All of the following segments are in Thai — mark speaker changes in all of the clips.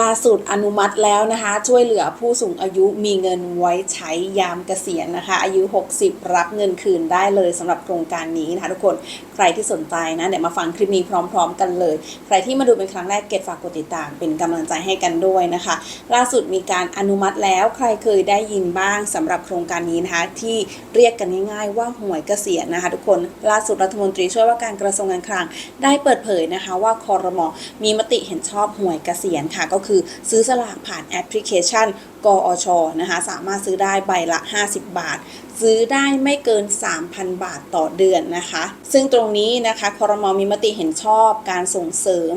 Speaker 1: ล่าสุดอนุมัติแล้วนะคะ ช่วยเหลือผู้สูงอายุมีเงินไว้ใช้ยามเกษียณนะคะ อายุ 60 รับเงินคืนได้เลยสำหรับโครงการนี้นะคะทุกคนใครที่สนใจนะเดี๋ยวมาฟังคลิปนี้พร้อม ๆ กันเลย ใครที่มาดูเป็นครั้งแรกเกดฝากกดติดตามเป็นกำลังใจให้กันด้วยนะคะ ล่าสุดมีการอนุมัติแล้วใครเคยได้ยินบ้างสำหรับโครงการนี้นะคะ ที่เรียกกันง่าย ๆ ว่าหวยเกษียณนะคะ ทุกคนล่าสุดรัฐมนตรีช่วยว่าการกระทรวงการคลังได้เปิดเผยนะคะ ว่าคอรมอมีมติเห็นชอบหวยเกษียณค่ะก็คือซื้อสลากผ่านแอปพลิเคชัน กอชนะคะสามารถซื้อได้ใบละ 50 บาท ซื้อได้ไม่เกิน 3,000 บาทต่อเดือนนะคะ ซึ่งตรงนี้นะคะคอรมอมีมติเห็นชอบการส่งเสริม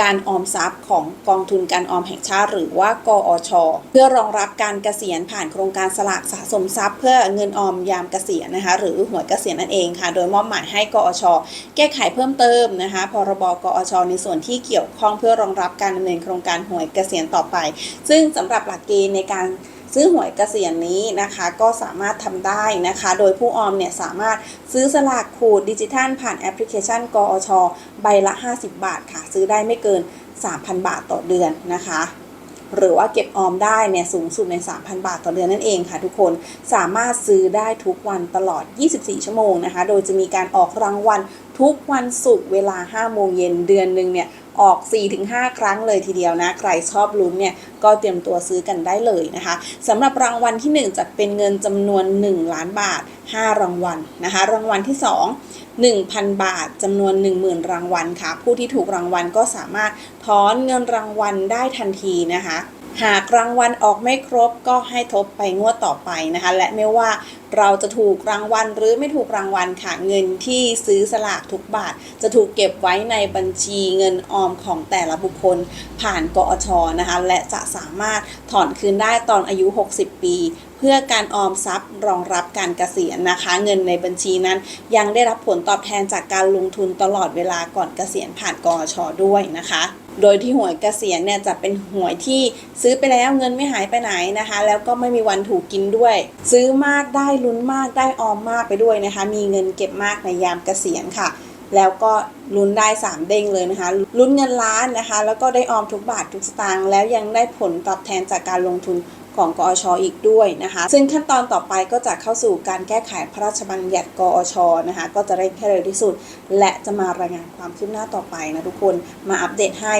Speaker 1: การออมทรัพย์ของกองทุนการออมแห่งชาติ หรือว่ากอช เพื่อรองรับการเกษียณผ่านโครงการสลากสะสมทรัพย์ เพื่อเงินออมยามเกษียณนะคะ หรือหวยเกษียณนั่นเองค่ะ โดยมอบหมายให้กอช แก้ไขเพิ่มเติมนะคะพรบกอช ในส่วนที่เกี่ยวข้องเพื่อรองรับการดำเนินโครงการหวยเกษียณต่อไป ซึ่งสำหรับหลักเกณฑ์ในการซื้อหวยเกษียณนี้นะคะก็สามารถทำได้นะคะ โดยผู้ออมเนี่ยสามารถซื้อสลากขูดดิจิทัลผ่านแอปพลิเคชันกอชใบละ 50 บาทค่ะ ซื้อได้ไม่เกิน 3,000 บาทต่อเดือนนะคะหรือว่าเก็บออมได้เนี่ยสูงสุดใน 3,000 บาทต่อเดือนนั่นเองค่ะทุกคนสามารถซื้อได้ทุกวันตลอด 24 ชั่วโมงนะคะ โดยจะมีการออกรางวัลทุกวันศุกร์เวลา 5 โมงเย็นเดือนหนึ่งเนี่ย ออก 4-5 ครั้งเลยทีเดียวนะ ใครชอบลุ้นเนี่ยก็เตรียมตัวซื้อกันได้เลยนะคะสำหรับรางวัลที่ 1 จะเป็นเงินจำนวน 1 ล้านบาท 5 รางวัลนะคะ รางวัลที่ 2 1,000 บาทจำนวน 10,000 รางวัลค่ะ ผู้ที่ถูกรางวัลก็สามารถถอนเงินรางวัลได้ทันทีนะคะ หากรางวัลออกไม่ครบก็ให้ทบไปงวดต่อไปนะคะ และไม่ว่าเราจะถูกรางวัลหรือไม่ถูกรางวัลค่ะเงินที่ซื้อสลากทุกบาท จะถูกเก็บไว้ในบัญชีเงินออมของแต่ละบุคคล ผ่านกอชนะคะ และจะสามารถถอนคืนได้ตอนอายุ 60 ปี เพื่อการออมทรัพย์รองรับการเกษียณนะคะ เงินในบัญชีนั้น ยังได้รับผลตอบแทนจากการลงทุนตลอดเวลาก่อนเกษียณผ่านกอชด้วยนะคะ โดยที่หวยเกษียณเนี่ยจะเป็นหวยที่ซื้อไปแล้วเงินไม่หายไปไหนนะคะ แล้วก็ไม่มีวันถูกกินด้วย ซื้อมากได้ลุ้นมากได้ออมมากไปด้วยนะคะ มีเงินเก็บมากในยามเกษียณค่ะ แล้วก็ลุ้นได้ 3 เด้งเลยนะคะ ลุ้นเงินล้านนะคะ แล้วก็ได้ออมทุกบาททุกสตางค์แล้วยังได้ผลตอบแทนจากการลงทุนของกอชอีกด้วยนะคะ ซึ่งขั้นตอนต่อไปก็จะเข้าสู่การแก้ไขพระราชบัญญัติกอชนะคะ ก็จะเร่งให้เร็วที่สุด และจะมารายงานความคืบหน้าต่อไปนะทุกคนมาอัปเดตให้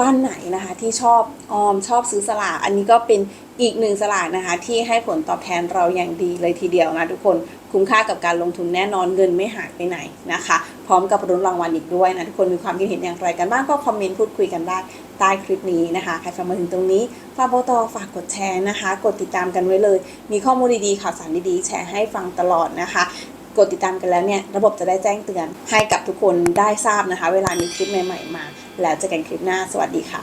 Speaker 1: บ้านไหนนะคะที่ชอบออมชอบซื้อสลาก อันนี้ก็เป็นอีกหนึ่งสลากนะคะ ที่ให้ผลตอบแทนเราอย่างดีเลยทีเดียวนะทุกคนคุ้มค่ากับการลงทุนแน่นอนเงินไม่หายไปไหนนะคะ พร้อมกับรุ้นรางวัลอีกด้วยนะทุกคนมีความคิดเห็นอย่างไรกันบ้างก็คอมเมนต์พูดคุยกันได้ใต้คลิปนี้นะคะใครฟังมาถึงตรงนี้ฝากโบตอฝากกดแชร์นะคะ กดติดตามกันไว้เลย มีข้อมูลดีๆข่าวสารดีๆ แชร์ให้ฟังตลอดนะคะ กดติดตามกันแล้วเนี่ย ระบบจะได้แจ้งเตือนให้กับทุกคนได้ทราบนะคะ เวลามีคลิปใหม่ๆมา แล้วเจอกันคลิปหน้า สวัสดีค่ะ